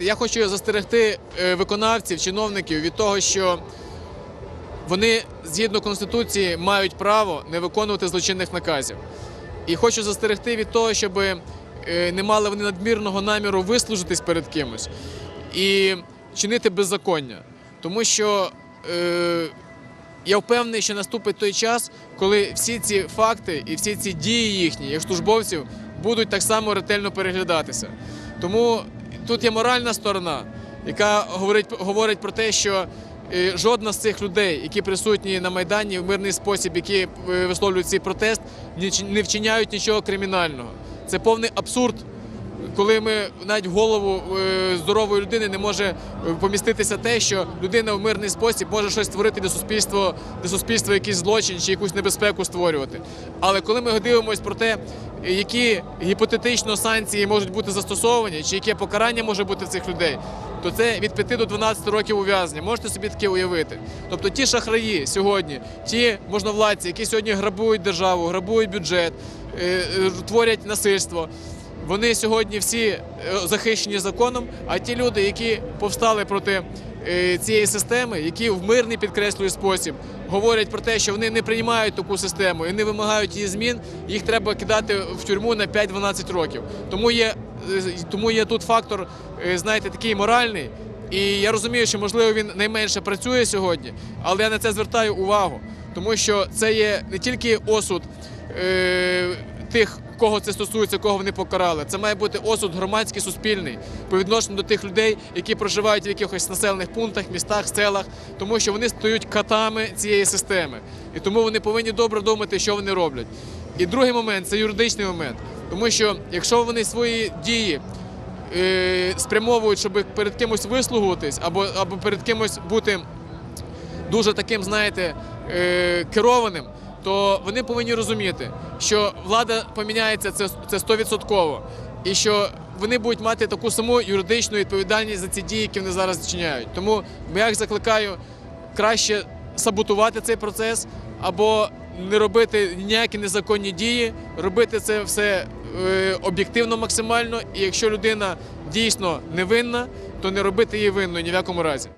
Я хочу застерегти е, виконавців, чиновників від того, що вони згідно конституції мають право не виконувати злочинних наказів. І хочу застерегти від того, щоб е, не мали вони надмірного наміру вислужитись перед кимось і чинити беззаконня. Тому що е, я впевнений, що наступить той час, коли всі ці факти і всі ці дії їхні, як службовців, будуть так само ретельно переглядатися. Тому тут є моральна сторона, яка говорить, говорить про те, що е, жодна з цих людей, які присутні на Майдані в мирний спосіб, які е, висловлюють цей протест, не вчиняють нічого кримінального. Це повний абсурд коли ми навіть в голову е, здорової людини не може поміститися те, що людина в мирний спосіб може щось створити для суспільства, для суспільства якийсь злочин чи якусь небезпеку створювати. Але коли ми дивимося про те, які гіпотетично санкції можуть бути застосовані, чи яке покарання може бути цих людей, то це від 5 до 12 років ув'язнення. Можете собі таке уявити. Тобто ті шахраї сьогодні, ті можновладці, які сьогодні грабують державу, грабують бюджет, е, е, творять насильство. Вони сьогодні всі е, захищені законом, а ті люди, які повстали проти цієї системи, які в мирний підкреслюю спосіб говорять про те, що вони не приймають таку систему і не вимагають її змін, їх треба кидати в тюрму на 5-12 років. Тому є, е, тому є тут фактор, е, знаєте, такий моральний. І я розумію, що можливо він найменше працює сьогодні, але я на це звертаю увагу, тому що це є не тільки осуд е, тих, кого це стосується, кого вони покарали. Це має бути осуд громадський, суспільний по відношенню до тих людей, які проживають в якихось населених пунктах, містах, селах, тому що вони стають катами цієї системи. І тому вони повинні добре думати, що вони роблять. І другий момент це юридичний момент, тому що якщо вони свої дії е, спрямовують, щоб перед кимось вислугуватись або, або перед кимось бути дуже таким, знаєте, е, керованим, то вони повинні розуміти, що влада поміняється це 100%, і що вони будуть мати таку саму юридичну відповідальність за ці дії, які вони зараз вчиняють. Тому я їх закликаю краще саботувати цей процес або не робити ніякі незаконні дії, робити це все е, об'єктивно максимально. І якщо людина дійсно невинна, то не робити її винною ні в якому разі.